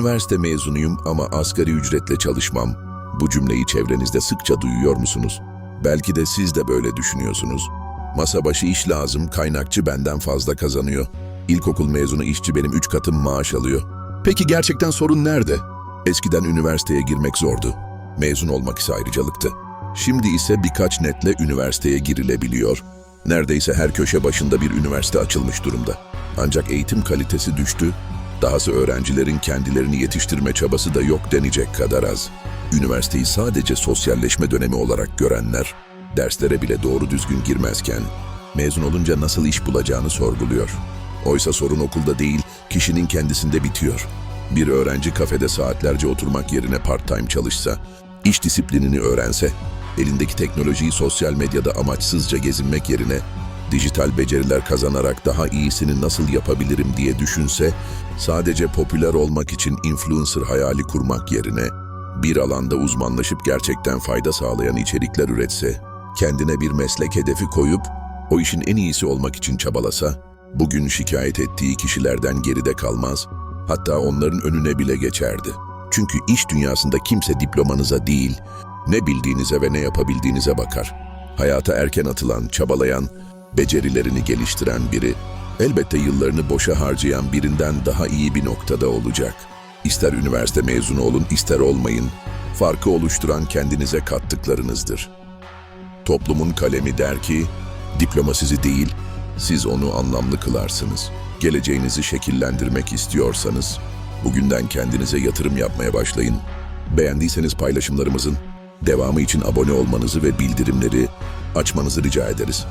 Üniversite mezunuyum ama asgari ücretle çalışmam. Bu cümleyi çevrenizde sıkça duyuyor musunuz? Belki de siz de böyle düşünüyorsunuz. Masa başı iş lazım, kaynakçı benden fazla kazanıyor. İlkokul mezunu işçi benim üç katım maaş alıyor. Peki gerçekten sorun nerede? Eskiden üniversiteye girmek zordu. Mezun olmak ise ayrıcalıktı. Şimdi ise birkaç netle üniversiteye girilebiliyor. Neredeyse her köşe başında bir üniversite açılmış durumda. Ancak eğitim kalitesi düştü. Dahası öğrencilerin kendilerini yetiştirme çabası da yok denecek kadar az. Üniversiteyi sadece sosyalleşme dönemi olarak görenler, derslere bile doğru düzgün girmezken, mezun olunca nasıl iş bulacağını sorguluyor. Oysa sorun okulda değil, kişinin kendisinde bitiyor. Bir öğrenci kafede saatlerce oturmak yerine part-time çalışsa, iş disiplinini öğrense, elindeki teknolojiyi sosyal medyada amaçsızca gezinmek yerine dijital beceriler kazanarak daha iyisini nasıl yapabilirim diye düşünse, sadece popüler olmak için influencer hayali kurmak yerine bir alanda uzmanlaşıp gerçekten fayda sağlayan içerikler üretse, kendine bir meslek hedefi koyup o işin en iyisi olmak için çabalasa, bugün şikayet ettiği kişilerden geride kalmaz, hatta onların önüne bile geçerdi. Çünkü iş dünyasında kimse diplomanıza değil, ne bildiğinize ve ne yapabildiğinize bakar. Hayata erken atılan, çabalayan, becerilerini geliştiren biri, elbette yıllarını boşa harcayan birinden daha iyi bir noktada olacak. İster üniversite mezunu olun, ister olmayın, farkı oluşturan kendinize kattıklarınızdır. Toplumun kalemi der ki, diploma sizi değil, siz onu anlamlı kılarsınız. Geleceğinizi şekillendirmek istiyorsanız, bugünden kendinize yatırım yapmaya başlayın. Beğendiyseniz paylaşımlarımızın devamı için abone olmanızı ve bildirimleri açmanızı rica ederiz.